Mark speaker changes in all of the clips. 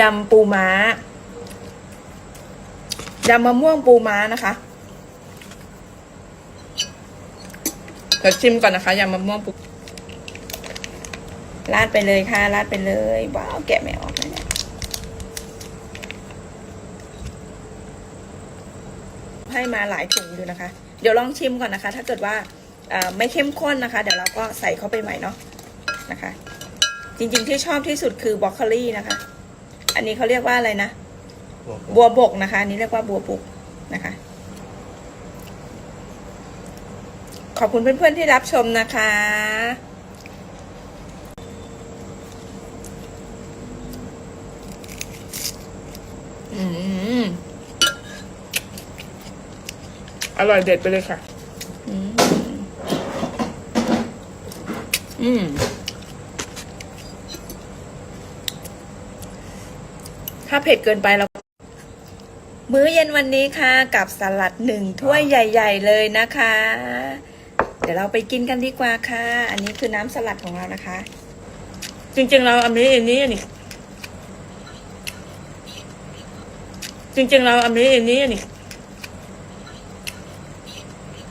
Speaker 1: ยำปูม้ายำมะม่วงปูม้านะคะเดี๋ยวชิมก่อนนะคะยำมะม่วงปูราดไปเลยค่ะราดไปเลยว้าวแกะไม่ออกเลยเนี่ยให้มาหลายถุงอยู่นะคะ เดี๋ยวลองชิมก่อนนะคะ ถ้าเกิดว่าไม่เข้มข้นนะคะ เดี๋ยวเราก็ใส่เข้าไปใหม่เนาะนะคะ จริงๆที่ชอบที่สุดคือบรอกโคลีนะคะ อันนี้เขาเรียกว่าอะไรนะบัวบกนะคะอันนี้เรียกว่าบัวบกนะคะ ขอบคุณเพื่อนๆที่รับชมนะคะ อืมอร่อยเด็ดไปเลยค่ะ อืม อืมาเผ็ดเกินไปเรามื้อเย็นวันนี้ค่ะ กับสลัดหนึ่งถ้วยใหญ่ ๆ เลยนะคะ เดี๋ยวเราไปกินกันดีกว่าค่ะ อันนี้คือน้ำสลัดของเรานะคะ จริง ๆ เราอันนี้อันนี้อันนี้จริง ๆ เราอันนี้อันนี้อันนี้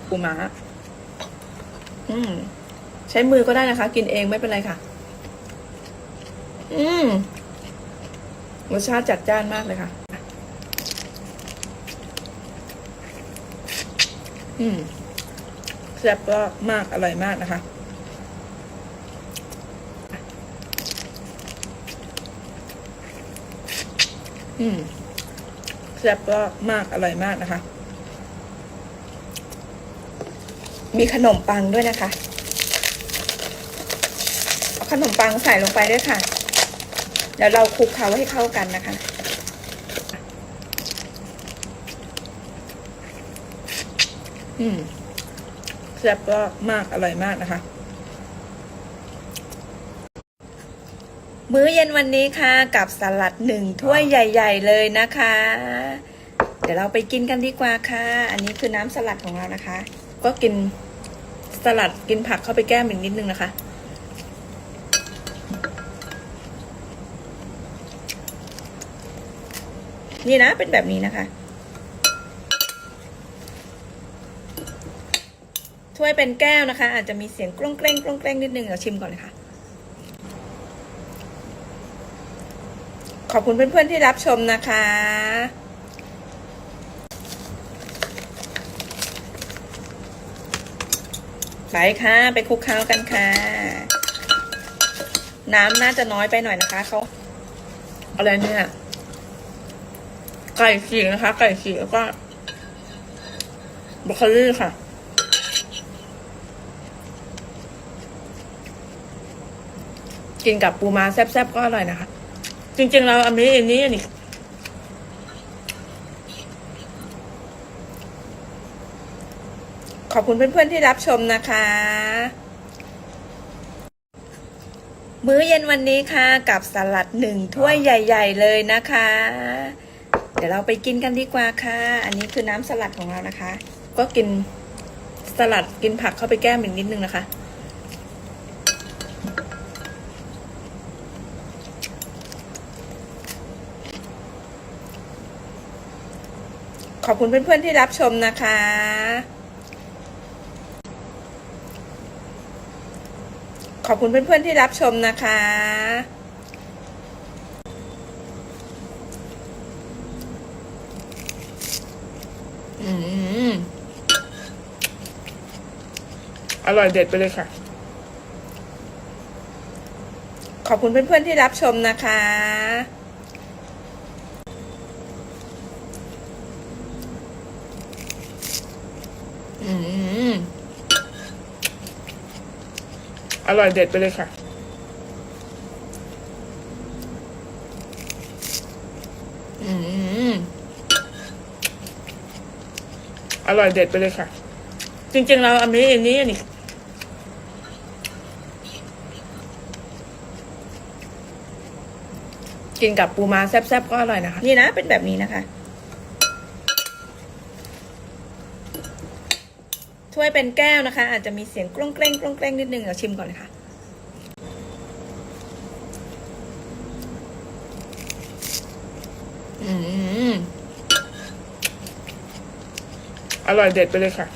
Speaker 1: ปูม้าอืม ใช้มือก็ได้นะคะ กินเองไม่เป็นไรค่ะ อืม รสชาติจัดจ้านมากเลยค่ะ อืมแซ่บก็มากอร่อยมากนะคะอืมแซ่บก็มากอร่อยมากนะคะ มีขนมปังด้วยนะคะเอาขนมปังใส่ลงไปด้วยค่ะ เดี๋ยวเราคลุกเคล้าให้เข้ากันนะคะ อืมแซ่บก็มากอร่อยมากนะคะ มื้อเย็นวันนี้ค่ะ กับสลัดหนึ่งถ้วยใหญ่ ๆ เลยนะคะ เดี๋ยวเราไปกินกันดีกว่าค่ะ อันนี้คือน้ำสลัดของเรานะคะ ก็กินสลัดกินผักเข้าไปแก้มอีกนิดนึงนะคะ นี่นะเป็นแบบนี้นะคะ ถ้วยเป็นแก้วนะคะ อาจจะมีเสียงกล้งเกล้งกล้งเกล้งนิดนึงเดี๋ยวชิมก่อนเลยค่ะ ขอบคุณเพื่อนๆที่รับชมนะคะไปค่ะ ไปคลุกเคล้ากันค่ะ น้ำน่าจะน้อยไปหน่อยนะคะเขาอะไรเนี่ย ไก่ฉีกนะคะ ไก่ฉีกแล้วก็บรอกโคลีค่ะ กินกับปูม้าแซ่บๆก็อร่อยนะคะ จริงๆเราอันนี้อันนี้อันนี้ขอบคุณเพื่อนๆที่รับชมนะคะ มื้อเย็นวันนี้ค่ะ กับสลัดหนึ่งถ้วยใหญ่ ๆ เลยนะคะ เดี๋ยวเราไปกินกันดีกว่าค่ะ อันนี้คือน้ำสลัดของเรานะคะ ก็กินสลัดกินผักเข้าไปแก้มอีกนิดนึงนะคะ ขอบคุณเพื่อนๆที่รับชมนะคะขอบคุณเพื่อนๆที่รับชมนะคะ อืมอร่อยเด็ดไปเลยค่ะ ขอบคุณเพื่อนๆที่รับชมนะคะ อืมอร่อยเด็ดไปเลยค่ะ อืม อร่อยเด็ดไปเลยค่ะ จริงๆเราอันนี้อันนี้อันนี้กินกับปูม้าแซ่บๆก็อร่อยนะคะ นี่นะเป็นแบบนี้นะคะ ถ้วยเป็นแก้วนะคะ อาจจะมีเสียงกล้งเกล้งกล้งเกล้งนิดนึงเดี๋ยวชิมก่อนเลยค่ะอืม อร่อยเด็ดไปเลยค่ะ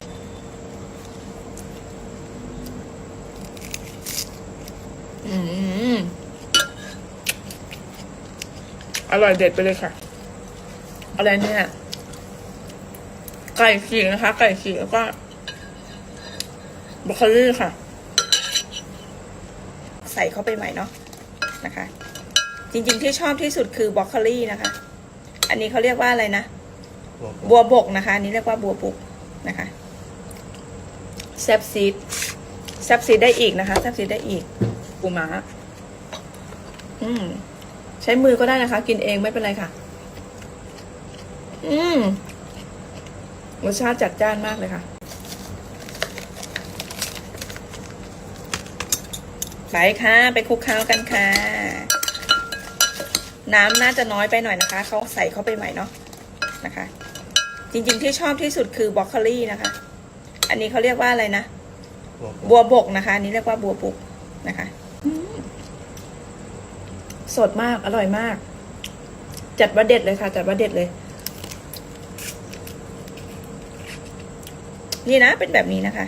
Speaker 1: อืมอร่อยเด็ดไปเลยค่ะ อะไรเนี่ย ไก่ฉีกนะคะ ไก่ฉีกแล้วก็บรอกโคลี่ค่ะ ใส่เข้าไปใหม่เนาะนะคะ จริงๆที่ชอบที่สุดคือบรอกโคลี่นะคะ อันนี้เขาเรียกว่าอะไรนะ บัวบกนะคะอันนี้เรียกว่าบัวบกนะคะแซบซีดแซบซีดได้อีกนะคะแซบซีดได้อีกปูม้าอืม ใช้มือก็ได้นะคะ กินเองไม่เป็นไรค่ะ อืมรสชาติจัดจ้านมากเลยค่ะไปค่ะ ไปคลุกเคล้ากันค่ะ น้ำน่าจะน้อยไปหน่อยนะคะ เขาใส่เข้าไปใหม่เนาะนะคะ จริงๆที่ชอบที่สุดคือบรอกโคลี่นะคะ อันนี้เขาเรียกว่าอะไรนะ บัวบกนะคะ อันนี้เรียกว่าบัวบกนะคะอืมสดมาก อร่อยมาก จัดว่าเด็ดเลยค่ะ จัดว่าเด็ดเลย นี่นะ เป็นแบบนี้นะคะ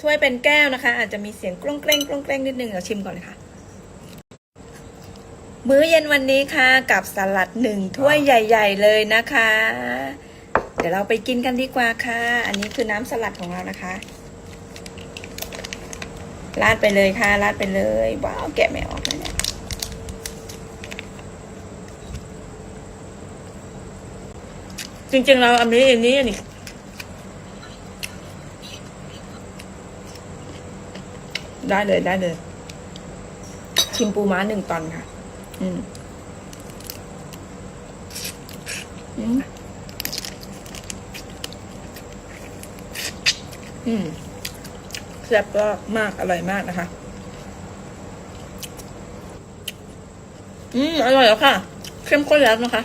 Speaker 1: ถ้วยเป็นแก้วนะคะ อาจจะมีเสียงกล้องเกล้งกล้องเกล้งนิดนึงเดี๋ยวชิมก่อนเลยค่ะ มื้อเย็นวันนี้ค่ะ กับสลัดหนึ่งถ้วยใหญ่ ๆ เลยนะคะ เดี๋ยวเราไปกินกันดีกว่าค่ะ อันนี้คือน้ำสลัดของเรานะคะราดไปเลยค่ะราดไปเลยว้าวแกะไม่ออกเลยเนี่ยจริง ๆ เราอันนี้อันนี้อันนี้ได้เลยได้เลย ชิมปูม้าหนึ่งตอนค่ะ อืมอืมอืมแซ่บก็มากอร่อยมากนะคะ อืมอร่อยแล้วค่ะเข้มข้นแล้วนะคะ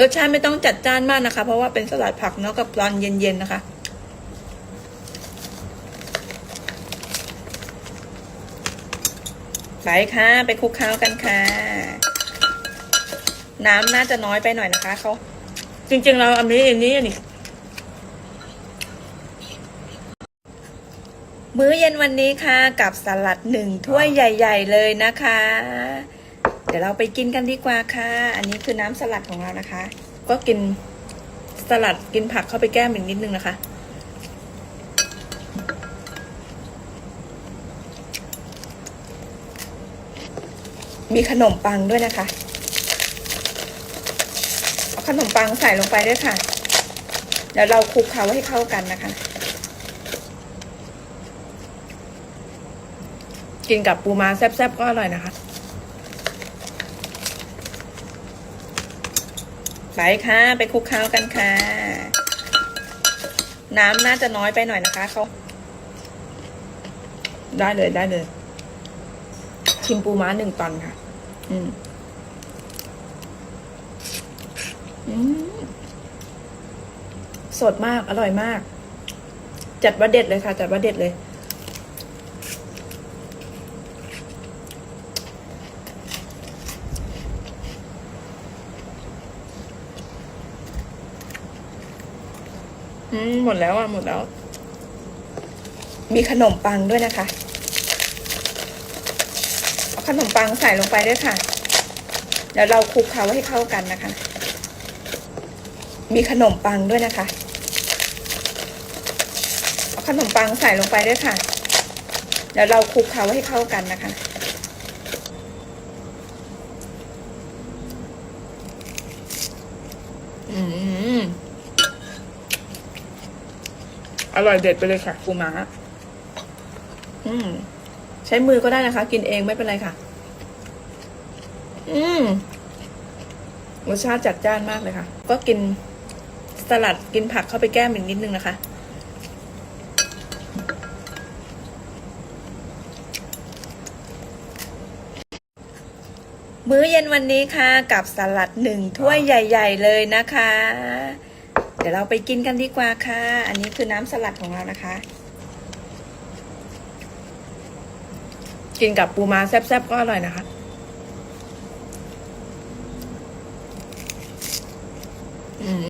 Speaker 1: รสชาติไม่ต้องจัดจ้านมากนะคะ เพราะว่าเป็นสลัดผักเนาะกับตอนเย็นๆนะคะ ไปค่ะ ไปคลุกเคล้ากันค่ะ น้ำน่าจะน้อยไปหน่อยนะคะเขาจริง ๆ เราอันนี้อันนี้อันนี้มื้อเย็นวันนี้ค่ะ กับสลัดหนึ่งถ้วยใหญ่ ๆ เลยนะคะ เดี๋ยวเราไปกินกันดีกว่าค่ะ อันนี้คือน้ำสลัดของเรานะคะ ก็กินสลัดกินผักเข้าไปแก้มอีกนิดนึงนะคะ มีขนมปังด้วยนะคะ เอาขนมปังใส่ลงไปด้วยค่ะ เดี๋ยวเราคลุกเคล้าให้เข้ากันนะคะ กินกับปูมาแซ่บๆก็อร่อยนะคะ ไปค่ะ ไปคลุกเคล้ากันค่ะ น้ำน่าจะน้อยไปหน่อยนะคะเขาได้เลยได้เลย ชิมปูม้าหนึ่งตอนค่ะอืมอืมสดมาก อร่อยมาก จัดว่าเด็ดเลยค่ะ จัดว่าเด็ดเลย อืม หมดแล้วอะ หมดแล้ว มีขนมปังด้วยนะคะเอาข นมปังใส่ลงไปด้วยค่ะ เดี๋ยวเราคลุกเคล้าให้เข้ากันนะคะ มีขนมปังด้วยนะคะเอาขนมปังใส่ลงไปด้วยค่ะ เดี๋ยวเราคลุกเคล้าให้เข้ากันนะคะ อืม อร่อยเด็ดไปเลยค่ะปูม้าอืม ใช้มือก็ได้นะคะ กินเองไม่เป็นไรค่ะ อืมรสชาติจัดจ้านมากเลยค่ะ ก็กินสลัดกินผักเข้าไปแก้มอีกนิดนึงนะคะมื้อเย็นวันนี้ค่ะ กับสลัดหนึ่งถ้วยใหญ่ ๆ เลยนะคะ เดี๋ยวเราไปกินกันดีกว่าค่ะ อันนี้คือน้ำสลัดของเรานะคะ กินกับปูม้าแซ่บๆก็อร่อยนะคะ